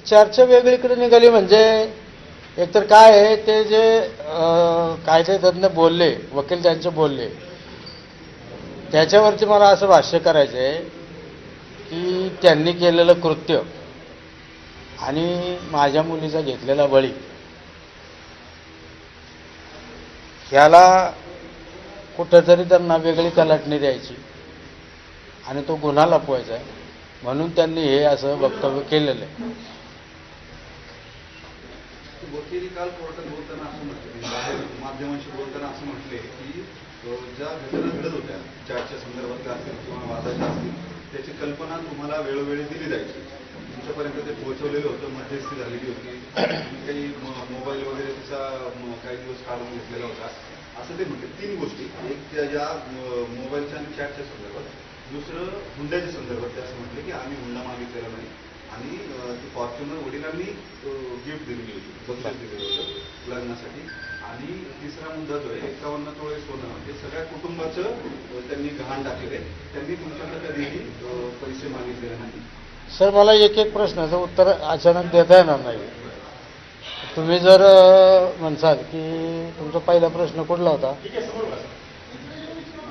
चर्चा वेगळीकडे निघाली म्हणजे एकतर काय आहे ते जे कायदे तज्ज्ञ बोलले वकील त्यांचे बोलले त्याच्यावरती मला असं भाष्य करायचं आहे की त्यांनी केलेलं कृत्य आणि माझ्या मुलीचा घेतलेला बळी ह्याला कुठंतरी त्यांना वेगळी कलाटणी द्यायची आणि तो गुन्हा लपवायचा आहे. म्हणून त्यांनी हे असं वक्तव्य केलेलं आहे. वकील काल कोर्टात बोलताना असं म्हटलं बाहेर माध्यमांशी बोलताना असं म्हटले की ज्या घटना घडत होत्या चॅटच्या संदर्भातल्या असतील किंवा वादाच्या असतील त्याची कल्पना तुम्हाला वेळोवेळी दिली जायची. तुमच्यापर्यंत ते पोहोचवलेलं होतं मध्यस्थी झालेली होती. काही मोबाईल वगैरे तिचा काही दिवस काढून घेतलेला होता. असं ते म्हटले. तीन गोष्टी. एक त्या ज्या मोबाईलच्या आणि चॅटच्या संदर्भात. दुसरं हुंड्याच्या संदर्भात ते असं म्हटले की आम्ही हुंडा मागितलेला नाही. आणि ती फॉर्च्युनर वडिलांनी गिफ्ट दिलेली होती. बक्षीस दिलेलं होतं लग्नासाठी आणि तिसरा मुद्दा जो आहे एकावन्न तोळे सोनं. हे सगळ्या कुटुंबाचं त्यांनी गहाण टाकलेलं आहे. त्यांनी तुमच्याकडे कधीही पैसे मागितलेले नाही सर मला एक एक प्रश्नाचं उत्तर अचानक देता येणार नाही. तुम्ही जर म्हणसाल की तुमचा पहिला प्रश्न कुठला होता?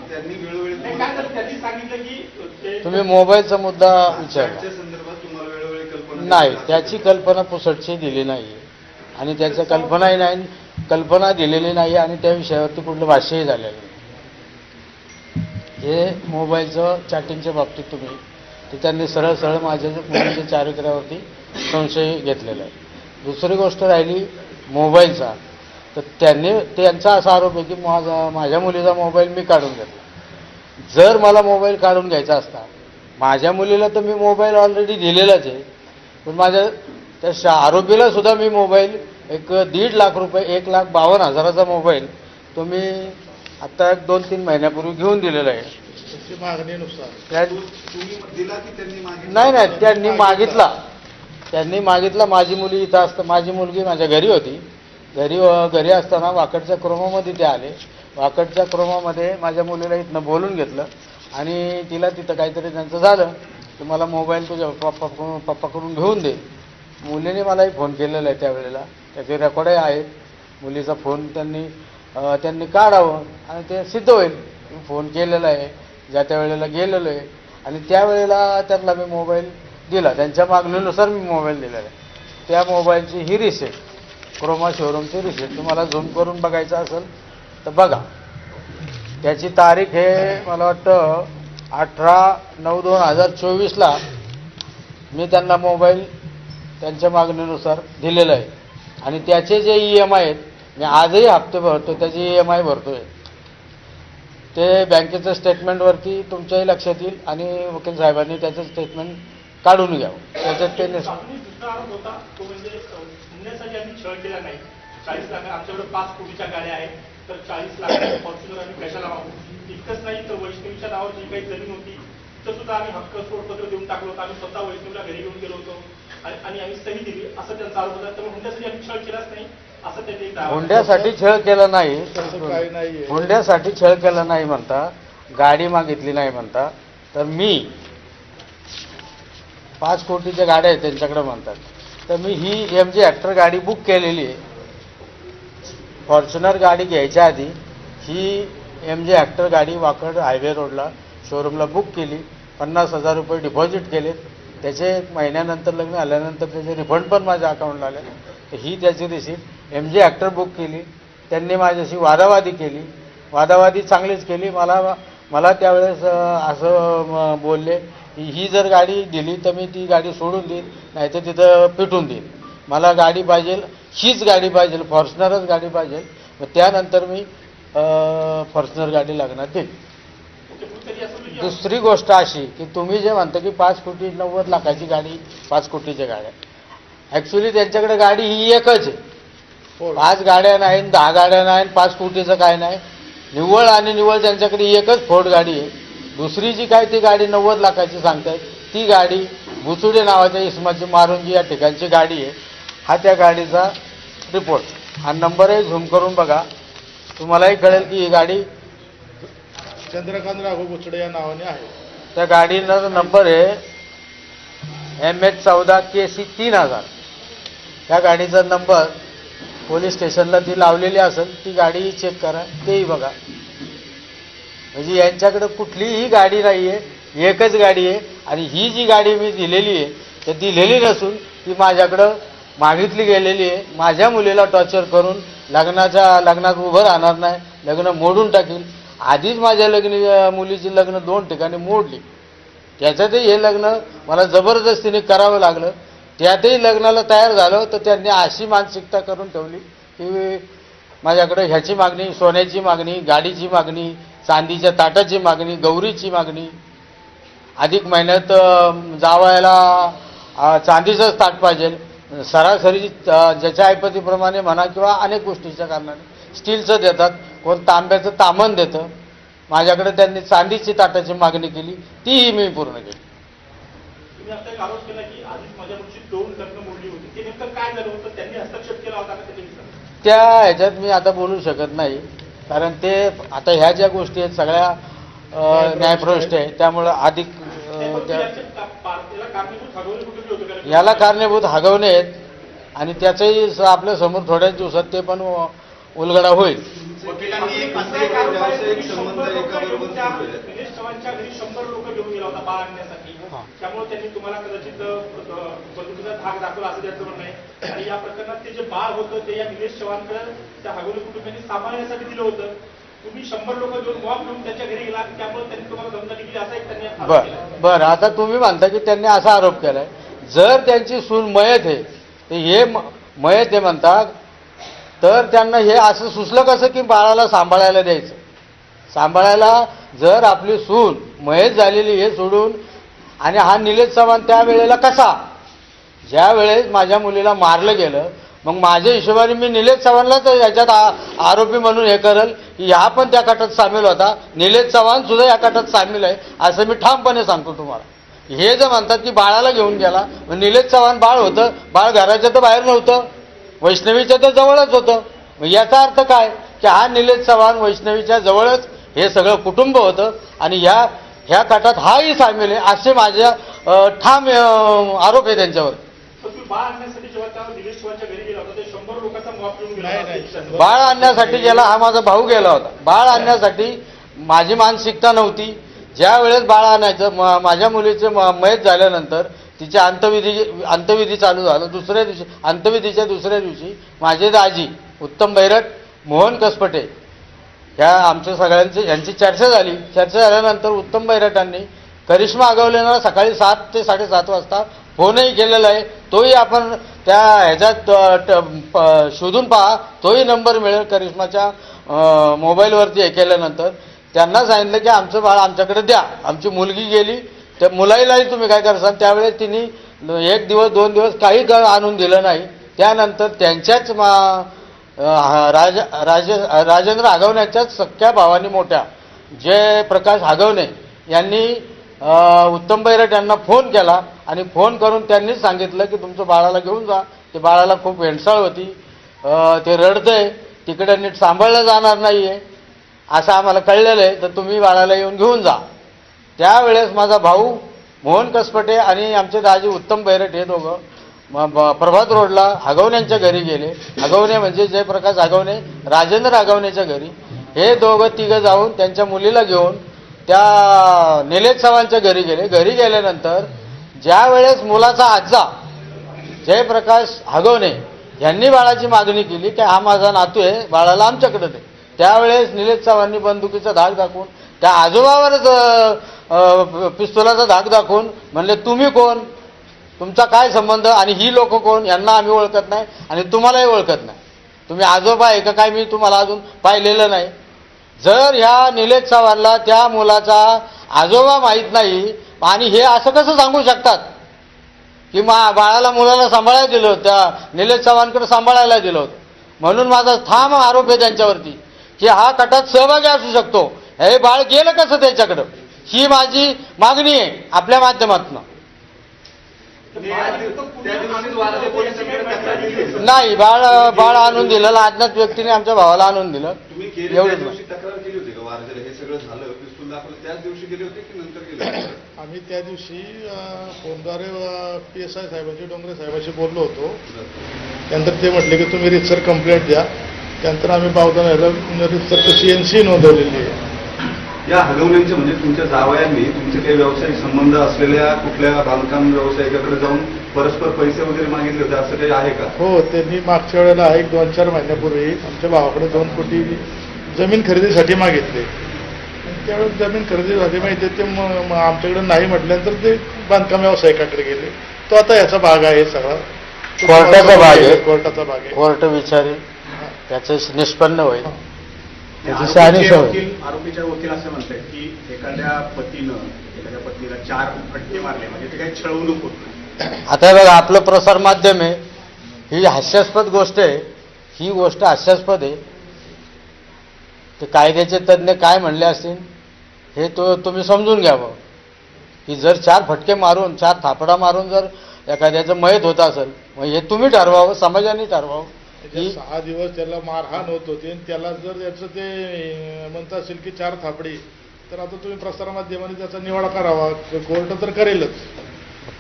त्यांनी वेळोवेळी नाही, काय झालं? त्यांनी सांगितलं की ते- तुम्ही मोबाईलचा मुद्दा विचारला चॅटच्या संदर्भात तुम्हाला वेळोवेळी कल्पना नाही त्याची कल्पना पुसटची दिली नाही. आणि त्याचं कल्पनाही नाही कल्पना दिलेली नाही आणि त्या विषयावरती कुठलं भाष्यही झालेलं नाही. हे मोबाईलचं चॅटिंगच्या बाबतीत तुम्ही तर त्यांनी सरळ सरळ माझ्या मुलीच्या चारित्र्यावरती संशय घेतलेला आहे. दुसरी गोष्ट राहिली मोबाईलचा. तर त्यांनी त्यांचा असा आरोप आहे की माझा माझ्या मुलीचा मोबाईल मी काढून घेतला. जर मला मोबाईल काढून घ्यायचा असता माझ्या मुलीला तर मी मोबाईल ऑलरेडी दिलेलाच आहे. पण माझ्या त्या शा आरोपीला सुद्धा मी मोबाईल एक दीड लाख रुपये एक लाख बावन्न हजाराचा मोबाईल तो मी आत्ता एक दोन तीन महिन्यापूर्वी घेऊन दिलेला आहे. त्या नाही नाही त्यांनी मागितला. त्यांनी मागितला. माझी मुली इथं असतं माझी मुलगी माझ्या घरी होती. घरी घरी असताना वाकडच्या क्रोमामध्ये ते आले. वाकडच्या क्रोमामध्ये माझ्या मुलीला इथनं बोलून घेतलं आणि तिला तिथं काहीतरी त्यांचं झालं. तर मला मोबाईल तुझ्या पप्पाकडून पप्पाकडून घेऊन दे. मुलीने मलाही फोन केलेला आहे त्यावेळेला. त्याचे रेकॉर्डही आहेत. मुलीचा फोन त्यांनी त्यांनी काढावं आणि ते सिद्ध होईल. फोन केलेला आहे. ज्या त्या वेळेला गेलेलो आहे. आणि त्यावेळेला त्यांना मी मोबाईल दिला. त्यांच्या मागणीनुसार मी मोबाईल दिलेला आहे. त्या मोबाईलची ही रिसेट क्रोमा शोरूमची रिसेट तुम्हाला झूम करून बघायचं असेल तर बघा. त्याची तारीख हे मला वाटतं अठरा नऊ दोन हजार चोवीसला मी त्यांना मोबाईल त्यांच्या मागणीनुसार दिलेला आहे. आणि त्याचे जे ई एम आय आहेत मी आजही हप्ते भरतो त्याचे ई एम आय भरतोय. ते बँकेचं स्टेटमेंटवरती तुमच्याही लक्षात येईल आणि वकील साहेबांनी त्याचं स्टेटमेंट काढून घ्यावं. त्याच्यात ते म्हणजे, चाळीस लाख आमच्याकडे पाच कोटीच्या गाड्या आहेत तर चाळीस लाख फॉर्च्युनर आम्ही कशाला मागू? इतकंच नाही तर वैष्णवीच्या नावावर जी काही जमीन होती तर सुद्धा आम्ही हक्क सोडपत्र देऊन टाकलो होतं. आम्ही स्वतः वैष्णवीला घरी घेऊन गेलो होतो. आणि आणि आम्ही सही दिली. असं त्यांचा आरोप होता. त्यामुळे हुंड्यासाठी आम्ही छळ केलाच नाही. असं त्यांनी दावा- हुंड्यासाठी छळ केला नाही. तसं काही नाहीये. हुंड्यासाठी छळ केला नाही म्हणता. गाडी मागितली नाही म्हणता. तर मी पाच कोटीच्या गाड्या आहेत त्यांच्याकडे म्हणतात. तर मी ही एम जी ॲक्टर गाडी बुक केलेली आहे. फॉर्च्युनर गाडी घ्यायच्या आधी ही एम जे ॲक्टर गाडी वाकड हायवे रोडला शोरूमला बुक केली. पन्नास हजार रुपये डिपॉझिट केलेत त्याचे एक महिन्यानंतर लग्न आल्यानंतर त्याचे रिफंड पण माझ्या अकाउंटला आले. तर ही त्याची receipt M J actor book केली. त्यांनी माझ्याशी वादावादी केली. वादावादी चांगलीच केली. मला मला त्यावेळेस असं बोलले की ही जर गाडी दिली तर मी ती गाडी सोडून देईन नाही तर तिथं पिटून देईन. मला गाडी पाहिजे हीच गाडी पाहिजे फॉर्च्युनरच गाडी पाहिजे. मग त्यानंतर मी फॉर्च्युनर गाडी लागणार म्हणजे दुसरी गोष्ट अशी की तुम्ही जे म्हणता की पाच कोटी नव्वद लाखाची गाडी पाच कोटीच्या गाड्या. ॲक्च्युली त्यांच्याकडे गाडी ही एकच आहे. पाच गाड्या नाही दहा गाड्या नाही पाच कोटीचं काय नाही. निव्वळ आणि निव्वळ त्यांच्याकडे एकच फोर्ड गाडी आहे. दुसरी जी काय ती गाडी नव्वद लाखाची सांगतायत ती गाडी बुचुडे नावाच्या इसमाची मारुंजी या ठिकाणची गाडी आहे. हा त्या गाडीचा रिपोर्ट हा नंबरही झूम करून बघा. तुम्हालाही कळेल की ही गाडी चंद्रकांत राघव बुचडे या नावाने आहे. त्या गाडीचा नंबर आहे एम एच चौदा के सी तीन हजार. त्या गाडीचा नंबर पोलीस स्टेशनला ती लावलेली असेल ती गाडी चेक करा तेही बघा. म्हणजे यांच्याकडे कुठलीही गाडी नाही आहे एकच गाडी आहे आणि ही जी गाडी मी दिलेली आहे तर दिलेली नसून ती माझ्याकडं मागितली गेलेली आहे माझ्या मुलीला टॉर्चर करून लग्नाच्या लग्नात उभं राहणार नाही. लग्न मोडून टाकील आधीच माझ्या लग्न मुलीची लग्न दोन ठिकाणी मोडली. त्याच्यातही हे लग्न मला जबरदस्तीने करावं लागलं. त्यातही लग्नाला तयार झालं तर त्यांनी अशी मानसिकता करून ठेवली की माझ्याकडे ह्याची मागणी सोन्याची मागणी गाडीची मागणी चांदीच्या ताटाची मागणी गौरीची मागणी. अधिक महिन्यात जावयाला चांदीचंच ताट पाहिजे. सरासरी ज्याच्या ऐपतीप्रमाणे म्हणा किंवा अनेक गोष्टीच्या कारणाने स्टीलचं देतात कोण तांब्याचं तामण देतं. माझ्याकडे त्यांनी चांदीची ताटाची मागणी केली तीही मी पूर्ण केली. त्या ह्याच्यात मी आता बोलू शकत नाही. कारण ते आता ह्या ज्या गोष्टी आहेत सगळ्या न्यायप्रविष्ट आहे त्यामुळं अधिक याला कारणीभूत हगवणे आहेत आणि त्याचंही आपल्यासमोर थोड्याच दिवसात ते पण उलगडा होईल. हा. बर. बर. आता तुम्ही म्हणता की त्यांनी असा आरोप केलाय. जर त्यांची सून मयत आहे तर हे म- मयत आहे म्हणतात तर त्यांना हे असं सुचलं कसं की बाळाला सांभाळायला द्यायचं? सांभाळायला जर आपली सून मयत झालेली हे सोडून आणि हा निलेश चव्हाण त्यावेळेला कसा? ज्या वेळेस माझ्या मुलीला मारलं गेलं मग माझ्या हिशोबाने मी निलेश चव्हाणलाच याच्यात आ- आरोपी म्हणून हे करेल की हा पण त्या कटात सामील होता निलेश चव्हाण सुद्धा या कटात सामील आहे असं मी ठामपणे सांगतो तुम्हाला. हे जे म्हणतात की बाळाला घेऊन गेला मग निलेश चव्हाण बाळ होतं बाळ घराच्या तर बाहेर नव्हतं वैष्णवीच्या तर जवळच होतं. मग याचा अर्थ काय? की हा निलेश चव्हाण वैष्णवीच्या जवळच हे सगळं कुटुंब होतं आणि ह्या ह्या कटात हाही सामील आहे असे माझ्या ठाम आरोप आहे त्यांच्यावर. तर तुम्ही बाळ आणण्यासाठी जेव्हा त्या निलेश चव्हाणच्या घरी गेला होता ते शंभर लोकांचा मॉब घेऊन गेला नाही, होता. नाही, शंभर. बाळ आणण्यासाठी गेला हा माझा भाऊ गेला होता. बाळ आणण्यासाठी माझी मानसिकता नव्हती. ज्या वेळेस बाळ आणायचं म- माझ्या मुलीचे म- मयत झाल्यानंतर तिचे अंतविधी अंतविधी चालू झालं. दुसऱ्या दिवशी अंतविधीच्या दुसऱ्या दिवशी माझे दाजी उत्तम बैरट मोहन कसपटे ह्या आमच्या सगळ्यांची यांची चर्चा झाली. चर्चा झाल्यानंतर उत्तम बैरटांनी करिश्मा आगवलेला सकाळी सात ते साडेसात वाजता फोनही केलेला आहे. तोही आपण त्या ह्याच्यात ट- प- शोधून पहा. तोही नंबर मिळेल करिश्माच्या मोबाईलवरती हे केल्यानंतर. त्यांना सांगितलं की आमचं बाळ आमच्याकडे द्या. आमची मुलगी गेली त्या मुलाईलाही तुम्ही काय करसाल? त्यावेळेस तिने एक दिवस दोन दिवस काही ग- आणून दिलं नाही. त्यानंतर त्यांच्याच मा- राज राज राजेंद्र आगवण्याच्याच सख्या भावानी मोठ्या जय प्रकाश आगवणे यांनी उत्तम बैरट यांना फोन केला आणि फोन करून त्यांनीच सांगितलं की तुमचं बाळाला घेऊन जा. ते बाळाला खूप वेणसाळ होती. ते रडतंय. तिकडे नीट सांभाळलं जाणार नाही आहे असं आम्हाला कळलेलं आहे तर तुम्ही बाळाला येऊन घेऊन जा. त्यावेळेस माझा भाऊ मोहन कसपटे आणि आमचे दाजी उत्तम बैरट हे दोघं प्रभात रोडला हगवण्यांच्या घरी गेले. हगवणे म्हणजे जयप्रकाश हगवणे राजेंद्र हगवणेच्या घरी. हे दोघं तिघं जाऊन त्यांच्या मुलीला घेऊन त्या निलेश चव्हाणच्या घरी गेले. घरी गेल्यानंतर ज्या वेळेस मुलाचा आजा जयप्रकाश हगवणे यांनी बाळाची मागणी केली की हा माझा नातू आहे बाळाला आमच्याकडे दे. त्यावेळेस निलेश चव्हाणनी बंदुकीचा धाक दाखवून त्या आजोबावरच पिस्तुलाचा धाक दाखवून म्हणले तुम्ही कोण? तुमचा काय संबंध? आणि ही लोक कोण? यांना आम्ही ओळखत नाही आणि तुम्हालाही ओळखत नाही. तुम्ही आजोबा आहे का काय मी तुम्हाला अजून पाहिलेलं नाही. जर ह्या निलेश चव्हाणला त्या मुलाचा आजोबा माहीत नाही आणि हे असं कसं सांगू शकतात? की मा बाळाला मुलाला सांभाळायला दिलं होतं त्या निलेश चव्हाणकडे सांभाळायला दिलं होतं. म्हणून माझा ठाम आरोप आहे त्यांच्यावरती. की हा कटात सहभागी असू शकतो. हे बाळ गेलं कसं त्याच्याकडं? ही माझी मागणी आहे आपल्या माध्यमातून. नाही बाळ बाळ आणून दिलं. अज्ञात व्यक्तीने आमच्या भावाला आणून दिलं. तुम्ही गेले त्या एवढंच दिवशी तक्रार केली होती का? वारजेला हे सगळं झालं पिस्तूल दाखवलं. त्याच दिवशी गेले होते की नंतर गेले होते? आम्ही त्या दिवशी फोनद्वारे पी एस आय साहेबांशी डोंगरे साहेबांशी बोललो होतो. त्यानंतर ते म्हटले की तुम्ही रितसर कंप्लेंट द्या. त्यानंतर आम्ही बावधान ह्याला रितसर सी एन सी नोंदवलेली आहे. या हगवण्यांचे म्हणजे तुमच्या जावयांनी तुमचे काही व्यावसायिक संबंध असलेल्या कुठल्या बांधकाम व्यावसायिकाकडे जाऊन परस्पर पैसे वगैरे मागितले होते असं काही आहे का? हो त्यांनी मागच्या वेळेला एक दोन चार महिन्यापूर्वी आमच्या भावाकडे दोन कोटी जमीन खरेदीसाठी मागितले. आणि त्यावेळेस जमीन खरेदीसाठी माहिती ते आमच्याकडे नाही म्हटल्यानंतर ते बांधकाम व्यावसायिकाकडे गेले. तो आता याचा भाग आहे सगळा. कोर्टाचा भाग आहे. कोर्टाचा भाग आहे. कोर्ट विचारेल. त्याचं निष्पन्न होईल. त्याची शहानिशा होईल. आरोपीच्या वकील असं म्हणतात की एखाद्या पतीनं एखाद्या पत्नीला चार फटके मारले म्हणजे ते काही छळवणूक होत आता बघा आपलं प्रसार माध्यम आहे. ही हास्यास्पद गोष्ट आहे. ही गोष्ट हास्यास्पद आहे. ते कायद्याचे तज्ज्ञ काय म्हणले असतील? हे तो तुम्ही समजून घ्यावं की जर चार फटके मारून चार थापडा मारून जर एखाद्याचं मयत होत असेल मग हे तुम्ही ठरवावं समाजाने ठरवावं. सहा दिवस त्याला मारहाण होत होती आणि त्याला जर याचं ते म्हणत असेल की चार थापडी तर आता तुम्ही प्रसारमाध्यमाने त्याचा निवाडा करावा. कोर्ट तर करेलच.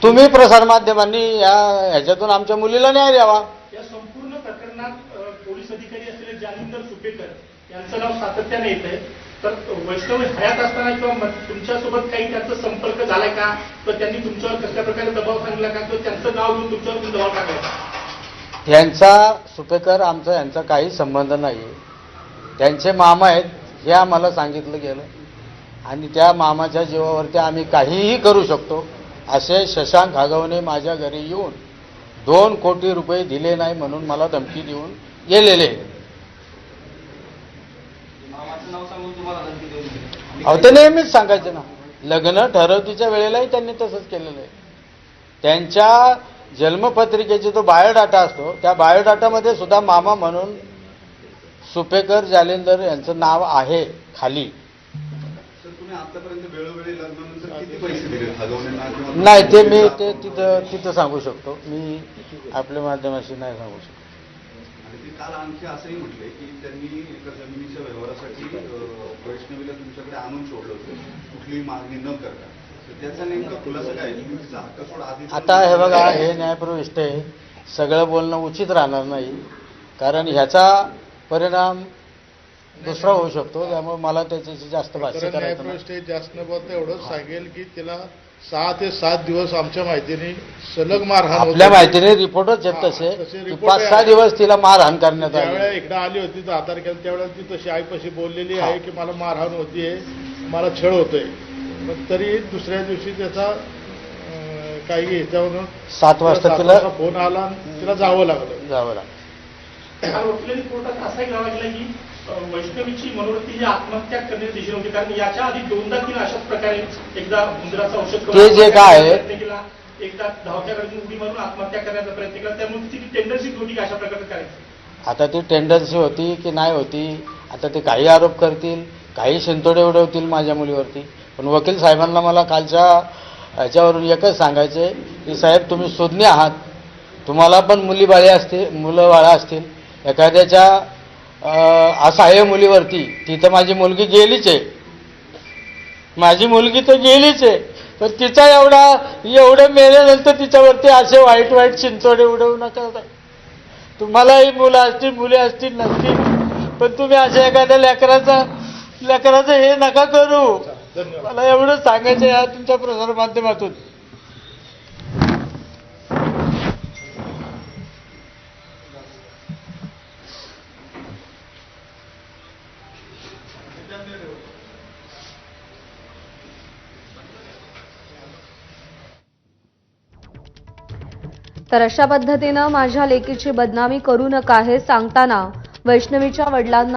तुम्ही प्रसारमाध्यमांनी या ह्याच्यातून आमच्या मुलीला न्याय द्यावा. या संपूर्ण प्रकरणात पोलीस अधिकारी असलेले जालिंदर सुपेकर यांचं नाव सातत्याने येत आहे तर वैष्णवी हयात असताना किंवा तुमच्यासोबत काही त्यांचा संपर्क झालाय का? किंवा त्यांनी तुमच्यावर कसल्या प्रकारे दबाव सांगला का? किंवा त्यांचं नाव घेऊन तुमच्यावर दबाव टाकायचा यांचा सुपेकर आमचा यांचा काही संबंध नाही आहे त्यांचे मामा आहेत हे आम्हाला सांगितलं गेलं. आणि त्या मामाच्या जीवावरती आम्ही काहीही करू शकतो असे शशांक हागवणे माझ्या घरी येऊन दोन कोटी रुपये दिले नाही म्हणून मला धमकी देऊन गेलेले. अहो ते नेहमीच सांगायचे ना. लग्न ठरवतीच्या वेळेलाही त्यांनी तसंच केलेलं आहे. त्यांच्या जन्मपत्रिकेचा जो बायोडाटा असतो त्या बायोडाटामध्ये सुद्धा मामा म्हणून सुपेकर जालिंदर यांचं नाव आहे खाली. नाही ते मी ते तिथं तिथं सांगू शकतो. मी आपल्या माध्यमाशी नाही सांगू शकतो. काल आणखी असंही म्हटले की त्यांनी एका जमिनीच्या व्यवहारासाठी वैष्णवीला तुमच्याकडे आणून सोडलं होतं. कुठलीही मागणी न करता. आता हे बघा हे न्यायप्रविष्ट आहे सगळं बोलणं उचित राहणार नाही कारण ह्याचा परिणाम दुसरा होऊ शकतो त्यामुळे मला त्याच्याशी जास्त भाष्य कारण करायचं नाही. न्यायप्रविष्ट जास्त न बोलता एवढंच सांगेल की तिला सहा ते सात दिवस आमच्या माहितीने सलग मारहाण होत आपल्या होती. माहितीने रिपोर्टच आहेत हा, तसे पाच सहा. दिवस तिला मारहाण करण्यात आली इकडे आली होती दहा तारखेला त्यावेळेला ती तशी आईपाशी बोललेली. आहे की मला मारहाण होतीये मला छळ होतोय पण तरी दुसऱ्या दिवशी त्याचा काही ह्याच्यावरून सात वाजता तिला फोन आला आणि तिला जावं लागलं. जावं लागलं. कोर्टात असाही दावा केला की वैष्णवीची मनोवृत्ती ही आत्महत्या करण्याची दिशेने होती कारण याच्या आधी दोनदा तिने अशाच प्रकारे एकदा उंदराचं औषध ते जे काय एकदा धावत्या उडी मारून आत्महत्या करण्याचा प्रयत्न केला त्यामुळे तिची टेंडन्सी होती की अशा प्रकारचं करायचं? आता ती टेंडन्सी होती की नाही होती? आता ते काही आरोप करतील काही शिंतोडे उडवतील माझ्या मुलीवरती. पण वकील साहेबांना मला कालच्या ह्याच्यावरून एकच सांगायचे की साहेब तुम्ही सुज्ञ आहात. तुम्हाला पण मुली बाळे असतील मुलं बाळा असतील. एखाद्याच्या असहाय्य मुलीवरती. तिथं माझी मुलगी गेलीच आहे. माझी मुलगी तर गेलीच आहे. तर तिचा एवढा एवढं मेल्यानंतर तिच्यावरती असे वाईट वाईट चिंचोडे उडवू नका. तुम्हालाही मुलं असतील मुली असतील नसतील. पण तुम्ही अशा एखाद्या लेकराचा लेकराचं हे नका करू. मला एवढं सांगायचं या तुमच्या प्रसार माध्यमातून. तर अशा पद्धतीनं माझ्या लेकीची बदनामी करू नका हे सांगताना वैष्णवीच्या वडिलांना